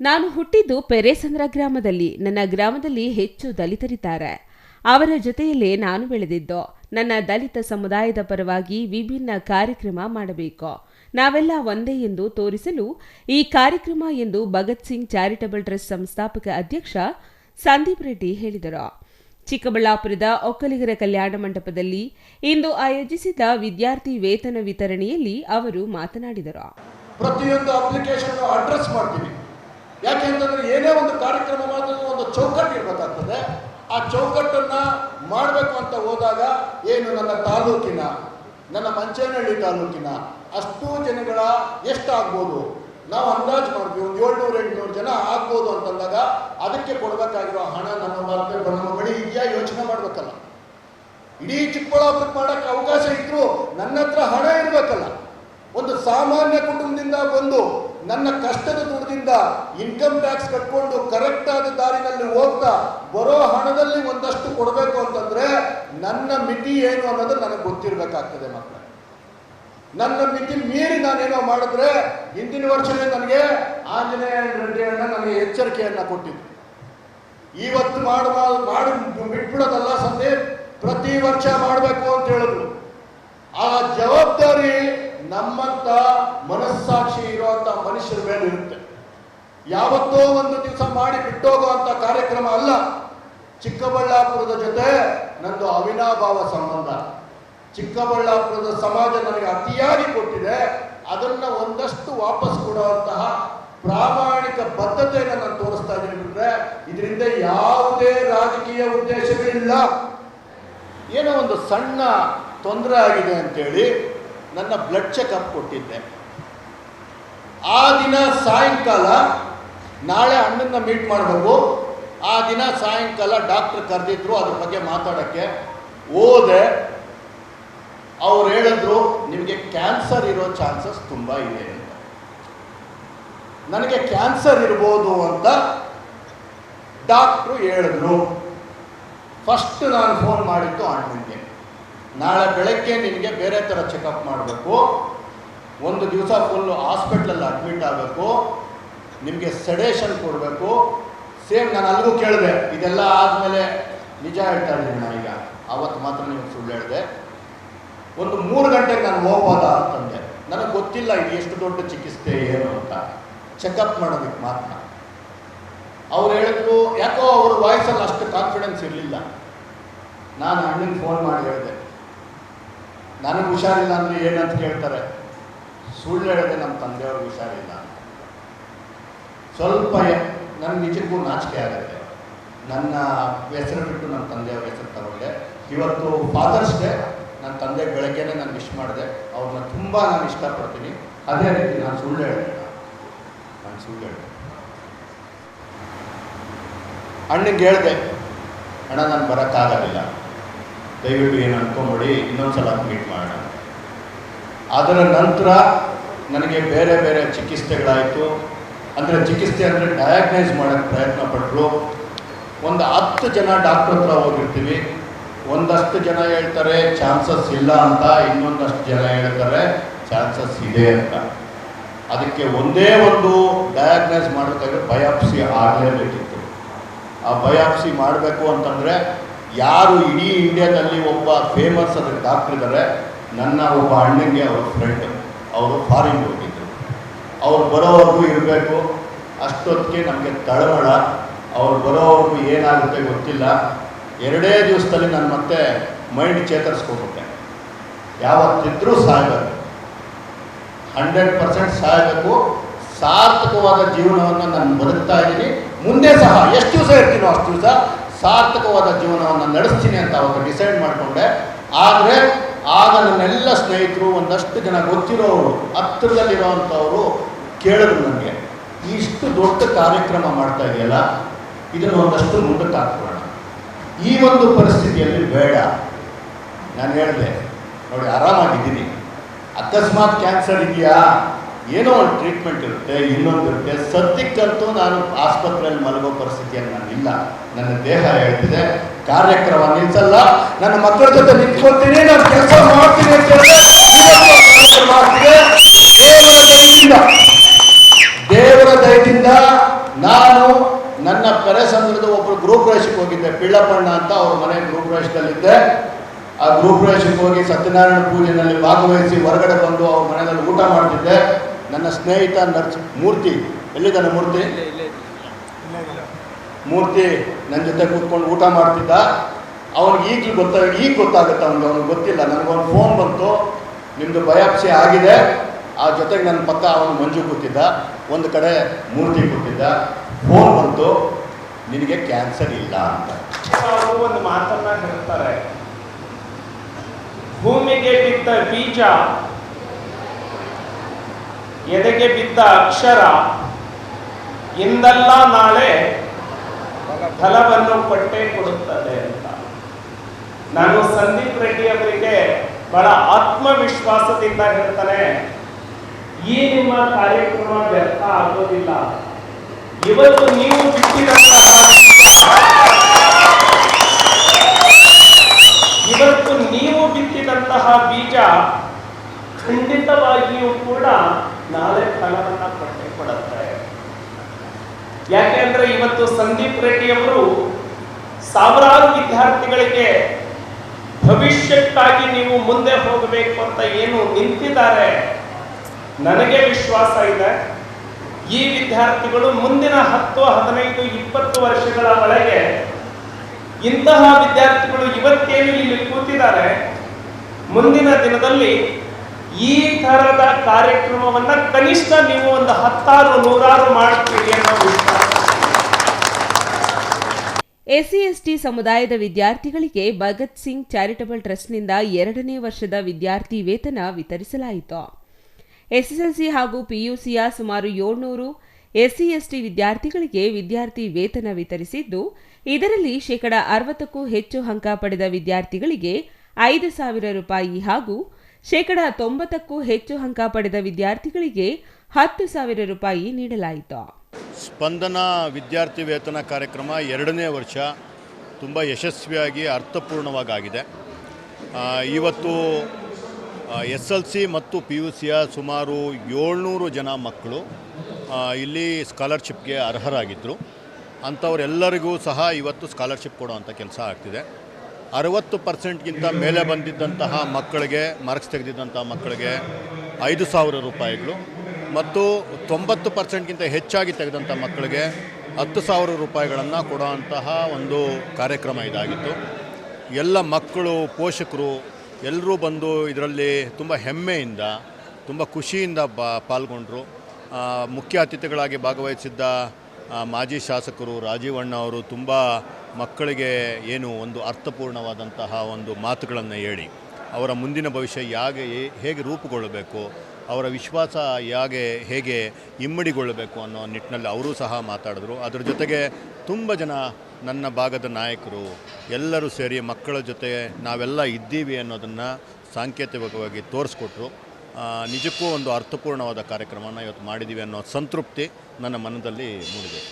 ನಾನು ಹುಟ್ಟಿದ್ದು ಪೆರೇಸಂದ್ರ ಗ್ರಾಮದಲ್ಲಿ. ನನ್ನ ಗ್ರಾಮದಲ್ಲಿ ಹೆಚ್ಚು ದಲಿತರಿದ್ದಾರೆ. ಅವರ ಜೊತೆಯಲ್ಲೇ ನಾನು ಬೆಳೆದಿದ್ದು. ನನ್ನ ದಲಿತ ಸಮುದಾಯದ ಪರವಾಗಿ ವಿಭಿನ್ನ ಕಾರ್ಯಕ್ರಮ ಮಾಡಬೇಕು. ನಾವೆಲ್ಲ ಒಂದೇ ಎಂದು ತೋರಿಸಲು ಈ ಕಾರ್ಯಕ್ರಮ ಎಂದು ಭಗತ್ ಸಿಂಗ್ ಚಾರಿಟಬಲ್ ಟ್ರಸ್ಟ್ ಸಂಸ್ಥಾಪಕ ಅಧ್ಯಕ್ಷ ಸಂದೀಪ್ ರೆಡ್ಡಿ ಹೇಳಿದರು. ಚಿಕ್ಕಬಳ್ಳಾಪುರದ ಒಕ್ಕಲಿಗರ ಕಲ್ಯಾಣ ಮಂಟಪದಲ್ಲಿ ಇಂದು ಆಯೋಜಿಸಿದ ವಿದ್ಯಾರ್ಥಿ ವೇತನ ವಿತರಣೆಯಲ್ಲಿ ಅವರು ಮಾತನಾಡಿದರು. ಪ್ರತಿಯೊಂದು ಅಪ್ಲಿಕೇಶನ್ ಅಡ್ರೆಸ್ ಮಾಡ್ತೀವಿ. ಯಾಕೆಂತಂದ್ರೆ ಏನೇ ಒಂದು ಕಾರ್ಯಕ್ರಮ ಮಾಡಿದ್ರು ಒಂದು ಚೌಕಟ್ಟು ಇರಬೇಕಾಗ್ತದೆ. ಆ ಚೌಕಟ್ಟನ್ನ ಮಾಡಬೇಕು ಅಂತ ಹೋದಾಗ ಏನು ನನ್ನ ತಾಲೂಕಿನ, ನನ್ನ ಮಂಚೇನಹಳ್ಳಿ ತಾಲೂಕಿನ ಅಷ್ಟು ಜನಗಳ ಎಷ್ಟಾಗ್ಬೋದು? ನಾವು ಅಂದಾಜು ಮಾಡ್ತೀವಿ, ಒಂದು ಏಳ್ನೂರು, ಎಂಟುನೂರು ಜನ ಆಗ್ಬೋದು ಅಂತಂದಾಗ ಅದಕ್ಕೆ ಕೊಡಬೇಕಾಗಿರೋ ಹಣ ನಮ್ಮ ಬರ- ನಮ್ಮ ಬಳಿ ಇದೆಯಾ ಯೋಚನೆ ಮಾಡಬೇಕಲ್ಲ. ಇಡೀ ಚಿಕ್ಕಬಳ್ಳಾಪುರಕ್ಕೆ ಮಾಡಕ್ಕೆ ಅವಕಾಶ ಇದ್ರು ನನ್ನ ಹತ್ರ ಹಣ ಇರಬೇಕಲ್ಲ. ಒಂದು ಸಾಮಾನ್ಯ ಕುಟುಂಬದಿಂದ ಬಂದು ನನ್ನ ಕಷ್ಟದ ದುಡ್ಡಿಂದ ಇನ್ಕಮ್ ಟ್ಯಾಕ್ಸ್ ಕಟ್ಕೊಂಡು ಕರೆಕ್ಟ್ ಆದ ದಾರಿನಲ್ಲಿ ಹೋಗ್ತಾ ಬರೋ ಹಣದಲ್ಲಿ ಒಂದಷ್ಟು ಕೊಡಬೇಕು ಅಂತಂದ್ರೆ ನನ್ನ ಮಿತಿ ಏನು ಅನ್ನೋದು ನನಗೆ ಗೊತ್ತಿರಬೇಕಾಗ್ತದೆ ಮಕ್ಕಳ. ನನ್ನ ಮಿತಿ ಮೀರಿ ನಾನೇನೋ ಮಾಡಿದ್ರೆ ಹಿಂದಿನ ವರ್ಷವೇ ನನಗೆ ಆಂಜನೇಯ ರೆಡ್ಡಿಯಣ್ಣ ನನಗೆ ಎಚ್ಚರಿಕೆಯನ್ನ ಕೊಟ್ಟಿದ್ದು ಇವತ್ತು ಮಾಡುವ ಮಾಡಿ, ಬಿಟ್ಬಿಡೋದಲ್ಲ ಸಂದೀಪ್, ಪ್ರತಿ ವರ್ಷ ಮಾಡಬೇಕು ಅಂತ ಹೇಳಿದ್ರು. ಆ ಜವಾಬ್ದಾರಿ ನಮ್ಮಂತ ಮನಸ್ಸಾಕ್ಷಿ ಇರುವಂತ ಮನುಷ್ಯರ ಮೇಲೆ ಇರುತ್ತೆ. ಯಾವತ್ತೋ ಒಂದು ದಿವಸ ಮಾಡಿ ಬಿಟ್ಟೋಗುವಂತ ಕಾರ್ಯಕ್ರಮ ಅಲ್ಲ, ಚಿಕ್ಕಬಳ್ಳಾಪುರದ ಜೊತೆ ನಂದು ಅವಿನಾಭಾವ ಸಂಬಂಧ. ಚಿಕ್ಕಬಳ್ಳಾಪುರದ ಸಮಾಜ ನನಗೆ ಅತಿಯಾಗಿ ಕೊಟ್ಟಿದೆ, ಅದನ್ನ ಒಂದಷ್ಟು ವಾಪಸ್ ಕೊಡುವಂತಹ ಪ್ರಾಮಾಣಿಕ ಬದ್ಧತೆಯನ್ನು ನಾನು ತೋರಿಸ್ತಾ ಇದ್ದೀನಿ ಬಿಟ್ರೆ, ಇದರಿಂದ ಯಾವುದೇ ರಾಜಕೀಯ ಉದ್ದೇಶಗಳಿಲ್ಲ. ಏನೋ ಒಂದು ಸಣ್ಣ ತೊಂದರೆ ಆಗಿದೆ ಅಂತೇಳಿ ನನ್ನ ಬ್ಲಡ್ ಚೆಕಪ್ ಕೊಟ್ಟಿದ್ದೆ. ಆ ದಿನ ಸಾಯಂಕಾಲ ನಾಳೆ ಅಣ್ಣನ ಮೀಟ್ ಮಾಡಬೇಕು. ಆ ದಿನ ಸಾಯಂಕಾಲ ಡಾಕ್ಟರ್ ಕರೆದಿದ್ರು ಅದ್ರ ಬಗ್ಗೆ ಮಾತಾಡೋಕ್ಕೆ. ಹೋದೆ. ಅವ್ರು ಹೇಳಿದ್ರು, ನಿಮಗೆ ಕ್ಯಾನ್ಸರ್ ಇರೋ ಚಾನ್ಸಸ್ ತುಂಬ ಇದೆ ಅಂತ. ನನಗೆ ಕ್ಯಾನ್ಸರ್ ಇರ್ಬೋದು ಅಂತ ಡಾಕ್ಟ್ರು ಹೇಳಿದ್ರು. ಫಸ್ಟ್ ನಾನು ಫೋನ್ ಮಾಡಿದ್ದು ಅಣ್ಣನಿಗೆ. ನಾಳೆ ಬೆಳಗ್ಗೆ ನಿನಗೆ ಬೇರೆ ಥರ ಚೆಕಪ್ ಮಾಡಬೇಕು. ಒಂದು ದಿವಸ ಫುಲ್ಲು ಹಾಸ್ಪಿಟ್ಲಲ್ಲಿ ಅಡ್ಮಿಟ್ ಆಗಬೇಕು. ನಿಮಗೆ ಸೆಡೇಷನ್ ಕೊಡಬೇಕು. ಸೇಮ್ ನಾನು ಅಲ್ಲಿಗೂ ಕೇಳಿದೆ, ಇದೆಲ್ಲ ಆದಮೇಲೆ ನಿಜ ಹೇಳ್ತಾ ಇದ್ದೀನಿ ಈಗ. ಆವತ್ತು ಮಾತ್ರ ನಿಮ್ಗೆ ಸುಳ್ಳು ಹೇಳಿದೆ. ಒಂದು ಮೂರು ಗಂಟೆಗೆ ನಾನು ಹೋಗ್ಬೋದಾ ಅಂತಂದೆ. ನನಗೆ ಗೊತ್ತಿಲ್ಲ ಇದು ಎಷ್ಟು ದೊಡ್ಡ ಚಿಕಿತ್ಸೆ ಏನು ಅಂತ. ಚೆಕಪ್ ಮಾಡೋದಕ್ಕೆ ಮಾತ್ರ. ಅವ್ರು ಹೇಳಿದ್ರು, ಯಾಕೋ ಅವ್ರ ವಾಯ್ಸಲ್ಲಿ ಅಷ್ಟು ಕಾನ್ಫಿಡೆನ್ಸ್ ಇರಲಿಲ್ಲ. ನಾನು ಅಣ್ಣನಿಗೆ ಫೋನ್ ಮಾಡಿ ಹೇಳಿದೆ. ನನಗೆ ಹುಷಾರಿಲ್ಲ ಅಂದರೆ ಏನಂತ ಕೇಳ್ತಾರೆ? ಸುಳ್ಳು ಹೇಳಿದೆ ನಮ್ಮ ತಂದೆಯವ್ರಿಗೆ ಹುಷಾರಿಲ್ಲ. ಸ್ವಲ್ಪ ನನ್ನ ನಿಜಕ್ಕೂ ನಾಚಿಕೆ ಆಗುತ್ತೆ. ನನ್ನ ಹೆಸರು ಬಿಟ್ಟು ನನ್ನ ತಂದೆಯವ್ರ ಹೆಸರು ತಗೊಂಡೆ. ಇವತ್ತು ಫಾದರ್ಸ್ ಡೇ ನನ್ನ ತಂದೆ ಬೆಳಗ್ಗೆನೆ ನಾನು ವಿಶ್ ಮಾಡಿದೆ. ಅವ್ರನ್ನ ತುಂಬ ನಾನು ಇಷ್ಟಪಡ್ತೀನಿ. ಅದೇ ರೀತಿ ನಾನು ಸುಳ್ಳು ಹೇಳಿದೆ ನಾನು ಸುಳ್ಳು ಹೇಳಿದೆ ಅಣ್ಣಗೆ ಹೇಳಿದೆ, ಅಣ್ಣ, ನಾನು ಬರೋಕ್ಕಾಗೋದಿಲ್ಲ ದಯವಿಟ್ಟು ಏನು ಅಂದ್ಕೊಂಬಿಡಿ ಇನ್ನೊಂದು ಸಲ ಮೀಟ್ ಮಾಡೋಣ. ಅದರ ನಂತರ ನನಗೆ ಬೇರೆ ಬೇರೆ ಚಿಕಿತ್ಸೆಗಳಾಯಿತು. ಅಂದರೆ ಚಿಕಿತ್ಸೆ ಅಂದರೆ ಡಯಾಗ್ನೈಸ್ ಮಾಡೋಕ್ಕೆ ಪ್ರಯತ್ನ ಪಟ್ಟರು ಒಂದು ಹತ್ತು ಜನ ಡಾಕ್ಟ್ರ್ ಹತ್ರ ಹೋಗಿರ್ತೀವಿ. ಒಂದಷ್ಟು ಜನ ಹೇಳ್ತಾರೆ, ಚಾನ್ಸಸ್ ಇಲ್ಲ ಅಂತ. ಇನ್ನೊಂದಷ್ಟು ಜನ ಹೇಳ್ತಾರೆ, ಚಾನ್ಸಸ್ ಇದೆ ಅಂತ. ಅದಕ್ಕೆ ಒಂದೇ ಒಂದು ಡಯಾಗ್ನೈಸ್ ಮಾಡಬೇಕಾದ್ರೆ ಬಯಾಪ್ಸಿ ಆಗಲೇಬೇಕಿತ್ತು. ಆ ಬಯಾಪ್ಸಿ ಮಾಡಬೇಕು ಅಂತಂದರೆ ಯಾರು ಇಡೀ ಇಂಡಿಯಾದಲ್ಲಿ ಒಬ್ಬ ಫೇಮಸ್ ಅದಕ್ಕೆ ಡಾಕ್ಟರ್ ಇದ್ದಾರೆ ನನ್ನ ಒಬ್ಬ ಅಣ್ಣಂಗೆ ಅವ್ರ ಫ್ರೆಂಡ್ ಅವರು ಫಾರಿನ್ ಹೋಗಿದ್ದರು ಅವ್ರು ಬರೋವರೆಗೂ ಇರಬೇಕು, ಅಷ್ಟೊತ್ತಿಗೆ ನಮಗೆ ತಳಮಳ. ಅವ್ರು ಬರೋವರೆಗೂ ಏನಾಗುತ್ತೆ ಗೊತ್ತಿಲ್ಲ. ಎರಡೇ ದಿವಸದಲ್ಲಿ ನಾನು ಮತ್ತೆ ಮೈಂಡ್ ಚೇತರಿಸ್ಕೊಬಿಟ್ಟೆ ಯಾವತ್ತಿದ್ರೂ ಸಾಯಬೇಕು. ಹಂಡ್ರೆಡ್ ಪರ್ಸೆಂಟ್ ಸಾಯಬೇಕು. ಸಾರ್ಥಕವಾದ ಜೀವನವನ್ನು ನಾನು ಬದುಕ್ತಾ ಇದ್ದೀನಿ. ಮುಂದೆ ಸಹ, ಎಷ್ಟು ದಿವಸ ಇರ್ತೀನೋ ಅಷ್ಟು ದಿವಸ ಸಾರ್ಥಕವಾದ ಜೀವನವನ್ನು ನಡೆಸ್ತೀನಿ ಅಂತ ಅವಾಗ ಡಿಸೈಡ್ ಮಾಡಿಕೊಂಡೆ. ಆದರೆ ಆಗ ನನ್ನೆಲ್ಲ ಸ್ನೇಹಿತರು ಒಂದಷ್ಟು ಜನ ಗೊತ್ತಿರೋರು ಹತ್ತಿರದಲ್ಲಿರೋವಂಥವರು ಕೇಳಿದ್ರು ನನಗೆ ಇಷ್ಟು ದೊಡ್ಡ ಕಾರ್ಯಕ್ರಮ ಮಾಡ್ತಾ ಇದೆಯಲ್ಲ, ಇದನ್ನು ಒಂದಷ್ಟು ಮುಂದಕ್ಕೆ ಹಾಕ್ಕೊಳ್ಳೋಣ ಈ ಒಂದು ಪರಿಸ್ಥಿತಿಯಲ್ಲಿ ಬೇಡ. ನಾನು ಹೇಳಿದೆ, ನೋಡಿ, ಆರಾಮಾಗಿದ್ದೀನಿ. ಅಕಸ್ಮಾತ್ ಕ್ಯಾನ್ಸರ್ ಇದೆಯಾ? ಏನೋ ಒಂದು ಟ್ರೀಟ್ಮೆಂಟ್ ಇರುತ್ತೆ, ಇನ್ನೊಂದು ಇರುತ್ತೆ. ಸದ್ಯಕ್ಕಂತೂ ನಾನು ಆಸ್ಪತ್ರೆಯಲ್ಲಿ ಮಲಗೋ ಪರಿಸ್ಥಿತಿಯಲ್ಲಿ ನಾನಿಲ್ಲ ನನ್ನ ದೇಹ ಹೇಳ್ತಿದೆ ಕಾರ್ಯಕ್ರಮ ನಿಲ್ಸಲ್ಲ ನನ್ನ ಮಕ್ಕಳ ಜೊತೆ ನಿಂತ್ಕೊಳ್ತೀನಿ, ನಾನು ಕೆಲಸ ಮಾಡ್ತೀನಿ ಅಂತ ಹೇಳಿದ್ರೆ ದೇವರ ದಯದಿಂದ ನಾನು ನನ್ನ ಕರೆ ಸಂದರ್ಭದ ಒಬ್ಬರು ಗೃಹ ಪ್ರವೇಶಕ್ಕೆ ಹೋಗಿದ್ದೆ. ಪಿಳ್ಳಪ್ಪಣ್ಣ ಅಂತ ಅವ್ರ ಮನೆ ಗೃಹ ಪ್ರವೇಶದಲ್ಲಿದ್ದೆ ಆ ಗೃಹ ಪ್ರವೇಶಕ್ಕೆ ಹೋಗಿ ಸತ್ಯನಾರಾಯಣ ಪೂಜೆಯಲ್ಲಿ ಭಾಗವಹಿಸಿ ಹೊರಗಡೆ ಬಂದು ಅವ್ರ ಮನೆಯಲ್ಲಿ ಊಟ ಮಾಡ್ತಿದ್ದೆ. ನನ್ನ ಸ್ನೇಹಿತ ನರ್ಸ್ ಮೂರ್ತಿ ಎಲ್ಲಿದ್ದಾನೆ ಮೂರ್ತಿ? ಮೂರ್ತಿ ನನ್ನ ಜೊತೆ ಕೂತ್ಕೊಂಡು ಊಟ ಮಾಡ್ತಿದ್ದ. ಅವನಿಗೆ ಈಗಲೂ ಗೊತ್ತ ಈಗ ಗೊತ್ತಾಗುತ್ತೆ ಅವನಿಗೆ ಅವ್ನಿಗೆ ಗೊತ್ತಿಲ್ಲ. ನನಗೊಂದು ಫೋನ್ ಬಂತು. ನಿಮ್ಮದು ಬಯಾಪ್ಸಿ ಆಗಿದೆ. ಆ ಜೊತೆಗೆ ನನ್ನ ಪಕ್ಕ ಅವನು ಮಂಜು ಕೂತಿದ್ದ. ಒಂದು ಕಡೆ ಮೂರ್ತಿ ಕೂತಿದ್ದ. ಫೋನ್ ಬಂತು. ನಿನಗೆ ಕ್ಯಾನ್ಸರ್ ಇಲ್ಲ ಅಂತ. ಅವರು ಒಂದು ಮಾತನ್ನ ಹೇಳ್ತಾರೆ. ಭೂಮಿಗೆ ಬಿದ್ದ ಬೀಜ ಎದೆಗೆ ಬಿದ್ದ ಅಕ್ಷರ, ಇಂದಲ್ಲ ನಾಳೆ ಫಲವನ್ನು ಕೊಟ್ಟೇ ಕೊಡುತ್ತದೆ ಅಂತ. ನಾನು ಸಂದೀಪ್ ರೆಡ್ಡಿ ಅವರಿಗೆ ಬಹಳ ಆತ್ಮವಿಶ್ವಾಸದಿಂದ ಹೇಳ್ತಾನೆ, ಈ ನಿಮ್ಮ ಕಾರ್ಯಕ್ರಮ ವ್ಯರ್ಥ ಆಗೋದಿಲ್ಲ. ಇವತ್ತು ನೀವು ಬಿಟ್ಟಿದಂತಹ ಇವತ್ತು ನೀವು ಬಿತ್ತಿದಂತಹ ಬೀಜ ಖಂಡಿತವಾಗಿಯೂ ಕೂಡ ನಾಳೆ ಫಲವನ್ನ ಕೊಟ್ಟೆ ಕೊಡುತ್ತೆ. ಯಾಕೆಂದ್ರೆ ಇವತ್ತು ಸಂದೀಪ್ ರೆಡ್ಡಿ ಅವರು ಸಾವಿರಾರು ವಿದ್ಯಾರ್ಥಿಗಳಿಗೆ ಭವಿಷ್ಯಕ್ಕಾಗಿ ನೀವು ಮುಂದೆ ಹೋಗಬೇಕು ಅಂತ ಏನು ನಿಂತಿದ್ದಾರೆ? ನನಗೆ ವಿಶ್ವಾಸ ಇದೆ. ಈ ವಿದ್ಯಾರ್ಥಿಗಳು ಮುಂದಿನ ಹತ್ತು, ಹದಿನೈದು, ಇಪ್ಪತ್ತು ವರ್ಷಗಳ ಒಳಗೆ ಇಂತಹ ವಿದ್ಯಾರ್ಥಿಗಳು ಇವತ್ತೇನು ಇಲ್ಲಿ ಕೂತಿದ್ದಾರೆ? ಮುಂದಿನ ದಿನದಲ್ಲಿ ಈ ತರದ ಕಾರ್ಯಕ್ರಮವನ್ನ ಕನಿಷ್ಠ ನೀವು ಒಂದು ಹತ್ತಾರು, ನೂರಾರು ಮಾಡ್ತೀರಿ ಅನ್ನೋ ವಿಶ್ವಾಸ. ಎಸ್ಸಿ ಎಸ್ಟಿ ಸಮುದಾಯದ ವಿದ್ಯಾರ್ಥಿಗಳಿಗೆ ಭಗತ್ ಸಿಂಗ್ ಚಾರಿಟಬಲ್ ಟ್ರಸ್ಟ್ನಿಂದ ಎರಡನೇ ವರ್ಷದ ವಿದ್ಯಾರ್ಥಿ ವೇತನ ವಿತರಿಸಲಾಯಿತು. ಎಸ್ಎಸ್ಎಲ್ಸಿ ಹಾಗೂ ಪಿಯುಸಿಯ ಸುಮಾರು ಏಳ್ನೂರು ಎಸ್ಸಿ ಎಸ್ಟಿ ವಿದ್ಯಾರ್ಥಿಗಳಿಗೆ ವಿದ್ಯಾರ್ಥಿ ವೇತನ ವಿತರಿಸಿದ್ದು, ಇದರಲ್ಲಿ ಶೇಕಡ ಅರವತ್ತಕ್ಕೂ ಹೆಚ್ಚು ಅಂಕ ಪಡೆದ ವಿದ್ಯಾರ್ಥಿಗಳಿಗೆ ಐದು ಸಾವಿರ ರೂಪಾಯಿ ಹಾಗೂ ಶೇಕಡ ತೊಂಬತ್ತಕ್ಕೂ ಹೆಚ್ಚು ಅಂಕ ಪಡೆದ ವಿದ್ಯಾರ್ಥಿಗಳಿಗೆ ಹತ್ತು ಸಾವಿರ ರೂಪಾಯಿ ನೀಡಲಾಯಿತು. ಸ್ಪಂದನ ವಿದ್ಯಾರ್ಥಿ ವೇತನ ಕಾರ್ಯಕ್ರಮ ಎರಡನೇ ವರ್ಷ ತುಂಬ ಯಶಸ್ವಿಯಾಗಿ ಅರ್ಥಪೂರ್ಣವಾಗಿದೆ ಇವತ್ತು ಎಸ್ ಎಲ್ ಸಿ ಮತ್ತು ಪಿ ಯು ಸಿಯ ಸುಮಾರು ಏಳ್ನೂರು ಜನ ಮಕ್ಕಳು ಇಲ್ಲಿ ಸ್ಕಾಲರ್ಶಿಪ್ಗೆ ಅರ್ಹರಾಗಿದ್ದರು ಅಂಥವರೆಲ್ಲರಿಗೂ ಸಹ ಇವತ್ತು ಸ್ಕಾಲರ್ಶಿಪ್ ಕೊಡುವಂಥ ಕೆಲಸ ಆಗ್ತಿದೆ. ಅರವತ್ತು ಪರ್ಸೆಂಟ್ಗಿಂತ ಮೇಲೆ ಬಂದಿದ್ದಂತಹ ಮಕ್ಕಳಿಗೆ ಮಾರ್ಕ್ಸ್ ತೆಗೆದಿದ್ದಂತಹ ಮಕ್ಕಳಿಗೆ ಐದು ಸಾವಿರ ರೂಪಾಯಿಗಳು ಮತ್ತು ತೊಂಬತ್ತು ಪರ್ಸೆಂಟ್ಗಿಂತ ಹೆಚ್ಚಾಗಿ ತೆಗೆದಂಥ ಮಕ್ಕಳಿಗೆ ಹತ್ತು ಸಾವಿರ ರೂಪಾಯಿಗಳನ್ನು ಕೊಡುವಂತಹ ಒಂದು ಕಾರ್ಯಕ್ರಮ ಇದಾಗಿತ್ತು. ಎಲ್ಲ ಮಕ್ಕಳು, ಪೋಷಕರು ಎಲ್ಲರೂ ಬಂದು ಇದರಲ್ಲಿ ತುಂಬ ಹೆಮ್ಮೆಯಿಂದ, ತುಂಬ ಖುಷಿಯಿಂದ ಬಾ, ಪಾಲ್ಗೊಂಡರು. ಮುಖ್ಯ ಅತಿಥಿಗಳಾಗಿ ಭಾಗವಹಿಸಿದ್ದ ಮಾಜಿ ಶಾಸಕರು ರಾಜೀವಣ್ಣ ಅವರು ತುಂಬ ಮಕ್ಕಳಿಗೆ ಏನು ಒಂದು ಅರ್ಥಪೂರ್ಣವಾದಂತಹ ಒಂದು ಮಾತುಗಳನ್ನು ಹೇಳಿ, ಅವರ ಮುಂದಿನ ಭವಿಷ್ಯ ಹೇಗೆ ಹೇಗೆ ರೂಪುಗೊಳ್ಳಬೇಕು, ಅವರ ವಿಶ್ವಾಸ ಹೇಗೆ ಹೇಗೆ ಇಮ್ಮಡಿಗೊಳ್ಳಬೇಕು ಅನ್ನೋ ನಿಟ್ಟಿನಲ್ಲಿ ಅವರೂ ಸಹ ಮಾತಾಡಿದ್ರು. ಅದರ ಜೊತೆಗೆ ತುಂಬ ಜನ ನನ್ನ ಭಾಗದ ನಾಯಕರು ಎಲ್ಲರೂ ಸೇರಿ ಮಕ್ಕಳ ಜೊತೆ ನಾವೆಲ್ಲ ಇದ್ದೀವಿ ಅನ್ನೋದನ್ನು ಸಾಂಕೇತಿಕವಾಗಿ ತೋರಿಸ್ಕೊಟ್ರು. ನಿಜಕ್ಕೂ ಒಂದು ಅರ್ಥಪೂರ್ಣವಾದ ಕಾರ್ಯಕ್ರಮನ ಇವತ್ತು ಮಾಡಿದ್ದೀವಿ ಅನ್ನೋ ಸಂತೃಪ್ತಿ ನನ್ನ ಮನದಲ್ಲಿ ಮೂಡಿದೆ.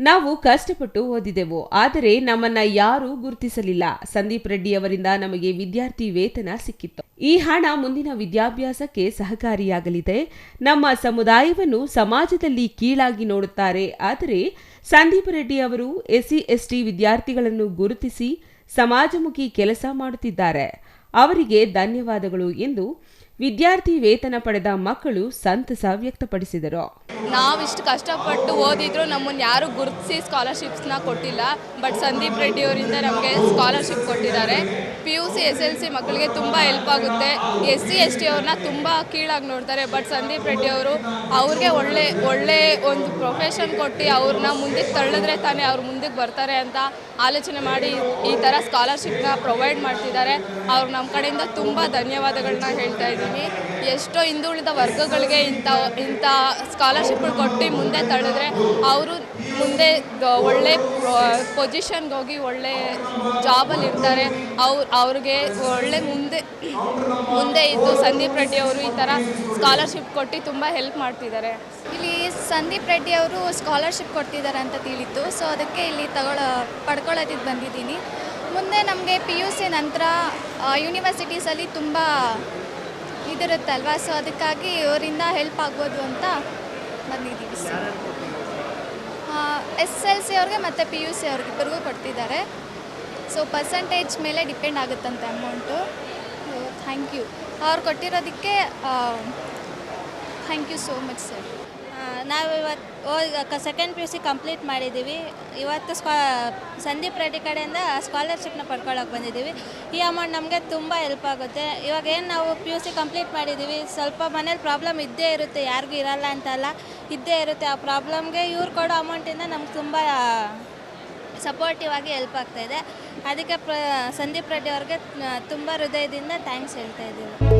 ನಾವು ಕಷ್ಟಪಟ್ಟು ಓದಿದೆವು. ಆದರೆ ನಮ್ಮನ್ನ ಯಾರೂ ಗುರುತಿಸಲಿಲ್ಲ. ಸಂದೀಪ್ ರೆಡ್ಡಿ ಅವರಿಂದ ನಮಗೆ ವಿದ್ಯಾರ್ಥಿ ವೇತನ ಸಿಕ್ಕಿತ್ತು. ಈ ಹಣ ಮುಂದಿನ ವಿದ್ಯಾಭ್ಯಾಸಕ್ಕೆ ಸಹಕಾರಿಯಾಗಲಿದೆ. ನಮ್ಮ ಸಮುದಾಯವನ್ನು ಸಮಾಜದಲ್ಲಿ ಕೀಳಾಗಿ ನೋಡುತ್ತಾರೆ. ಆದರೆ ಸಂದೀಪ್ ರೆಡ್ಡಿ ಅವರು ಎಸ್ಸಿ, ಎಸ್ಟಿ ವಿದ್ಯಾರ್ಥಿಗಳನ್ನು ಗುರುತಿಸಿ ಸಮಾಜಮುಖಿ ಕೆಲಸ ಮಾಡುತ್ತಿದ್ದಾರೆ. ಅವರಿಗೆ ಧನ್ಯವಾದಗಳು ಎಂದು ವಿದ್ಯಾರ್ಥಿ ವೇತನ ಪಡೆದ ಮಕ್ಕಳು ಸಂತಸ ವ್ಯಕ್ತಪಡಿಸಿದರು. ನಾವಿಷ್ಟು ಕಷ್ಟಪಟ್ಟು ಓದಿದ್ರು ನಮ್ಮನ್ನು ಯಾರು ಗುರುತಿಸಿ ಸ್ಕಾಲರ್ಶಿಪ್ಸ್ನ ಕೊಟ್ಟಿಲ್ಲ. ಬಟ್ ಸಂದೀಪ್ ರೆಡ್ಡಿ ಅವರಿಂದ ನಮಗೆ ಸ್ಕಾಲರ್ಶಿಪ್ ಕೊಟ್ಟಿದ್ದಾರೆ. P U C, S L C ಮಕ್ಕಳಿಗೆ ತುಂಬ ಹೆಲ್ಪ್ ಆಗುತ್ತೆ. ಎಸ್ ಸಿ, ಎಸ್ ಟಿ ಅವ್ರನ್ನ ತುಂಬ ಕೀಳಾಗಿ ನೋಡ್ತಾರೆ. ಬಟ್ ಸಂದೀಪ್ ರೆಡ್ಡಿ ಅವರು ಅವ್ರಿಗೆ ಒಳ್ಳೆ ಒಳ್ಳೆ ಒಂದು ಪ್ರೊಫೆಷನ್ ಕೊಟ್ಟು ಅವ್ರನ್ನ ಮುಂದಕ್ಕೆ ತಳ್ಳಿದ್ರೆ ತಾನೇ ಅವ್ರು ಮುಂದಕ್ಕೆ ಬರ್ತಾರೆ ಅಂತ ಆಲೋಚನೆ ಮಾಡಿ ಈ ಥರ ಸ್ಕಾಲರ್ಶಿಪ್ನ ಪ್ರೊವೈಡ್ ಮಾಡ್ತಿದ್ದಾರೆ. ಅವ್ರು ನಮ್ಮ ಕಡೆಯಿಂದ ತುಂಬ ಧನ್ಯವಾದಗಳನ್ನ ಹೇಳ್ತಾ ಇದ್ದೀನಿ ಎಷ್ಟೋ ಹಿಂದುಳಿದ ವರ್ಗಗಳಿಗೆ ಇಂಥ ಇಂಥ ಸ್ಕಾಲರ್ಶಿಪ್ಗಳು ಕೊಟ್ಟು ಮುಂದೆ ತಳೆದ್ರೆ ಅವರು ಮುಂದೆ ಒಳ್ಳೆ ಪೊಸಿಷನ್ಗೆ ಹೋಗಿ ಒಳ್ಳೆ ಜಾಬಲ್ಲಿ ಇರ್ತಾರೆ. ಅವ್ರು, ಅವ್ರಿಗೆ ಒಳ್ಳೆ ಮುಂದೆ ಮುಂದೆ ಇದ್ದು ಸಂದೀಪ್ ರೆಡ್ಡಿ ಅವರು ಈ ಥರ ಸ್ಕಾಲರ್ಶಿಪ್ ಕೊಟ್ಟು ತುಂಬ ಹೆಲ್ಪ್ ಮಾಡ್ತಿದ್ದಾರೆ. ಇಲ್ಲಿ ಸಂದೀಪ್ ರೆಡ್ಡಿ ಅವರು ಸ್ಕಾಲರ್ಶಿಪ್ ಕೊಡ್ತಿದ್ದಾರೆ ಅಂತ ತಿಳಿತು. ಸೊ ಅದಕ್ಕೆ ಇಲ್ಲಿ ತಗೊಳ್ಳೋ ಪಡ್ಕೊಳ್ಳೋದಿದ್ದು ಬಂದಿದ್ದೀನಿ. ಮುಂದೆ ನಮಗೆ ಪಿ ಯು ಸಿ ನಂತರ ಯೂನಿವರ್ಸಿಟೀಸಲ್ಲಿ ತುಂಬ ಇದಿರುತ್ತಲ್ವಾ ಸೊ ಅದಕ್ಕಾಗಿ ಇವರಿಂದ ಹೆಲ್ಪ್ ಆಗ್ಬೋದು ಅಂತ ಬಂದಿದ್ದೀವಿ ಎಸ್ ಎಲ್ ಸಿ ಅವ್ರಿಗೆ ಮತ್ತು ಪಿ ಯು ಸಿ ಅವ್ರಿಗೆ ಇಬ್ಬರಿಗೂ ಕೊಡ್ತಿದ್ದಾರೆ. ಸೊ ಪರ್ಸಂಟೇಜ್ ಮೇಲೆ ಡಿಪೆಂಡ್ ಆಗುತ್ತಂತೆ ಅಮೌಂಟು ಥ್ಯಾಂಕ್ ಯು ಅವ್ರು ಕೊಟ್ಟಿರೋದಕ್ಕೆ thank you so much sir ನಾವು ಇವತ್ತು second P U C complete ಮಾಡಿದ್ದೀವಿ. ಇವತ್ತು ಸ್ಕಾ, ಸಂದೀಪ್ ರೆಡ್ಡಿ ಕಡೆಯಿಂದ ಸ್ಕಾಲರ್ಶಿಪ್ನ ಪಡ್ಕೊಳ್ಳೋಕೆ ಬಂದಿದ್ದೀವಿ. ಈ ಅಮೌಂಟ್ ನಮಗೆ ತುಂಬ ಹೆಲ್ಪ್ ಆಗುತ್ತೆ. ಇವಾಗ ಏನು ನಾವು ಪಿ ಯು ಸಿ ಕಂಪ್ಲೀಟ್ ಮಾಡಿದ್ದೀವಿ, ಸ್ವಲ್ಪ ಮನೇಲಿ ಪ್ರಾಬ್ಲಮ್ ಇದ್ದೇ ಇರುತ್ತೆ, ಯಾರಿಗೂ ಇರಲ್ಲ ಅಂತಲ್ಲ, ಇದ್ದೇ ಇರುತ್ತೆ. ಆ ಪ್ರಾಬ್ಲಮ್ಗೆ ಇವ್ರು ಕೊಡೋ ಅಮೌಂಟಿಂದ ನಮ್ಗೆ ತುಂಬ ಸಪೋರ್ಟಿವ್ ಆಗಿ ಹೆಲ್ಪ್ ಆಗ್ತಾಯಿದೆ ಅದಕ್ಕೆ ಪ್ರ, ಸಂದೀಪ್ ರೆಡ್ಡಿ ಅವ್ರಿಗೆ ತುಂಬ ಹೃದಯದಿಂದ ಥ್ಯಾಂಕ್ಸ್ ಹೇಳ್ತಾ ಇದ್ದೀವಿ.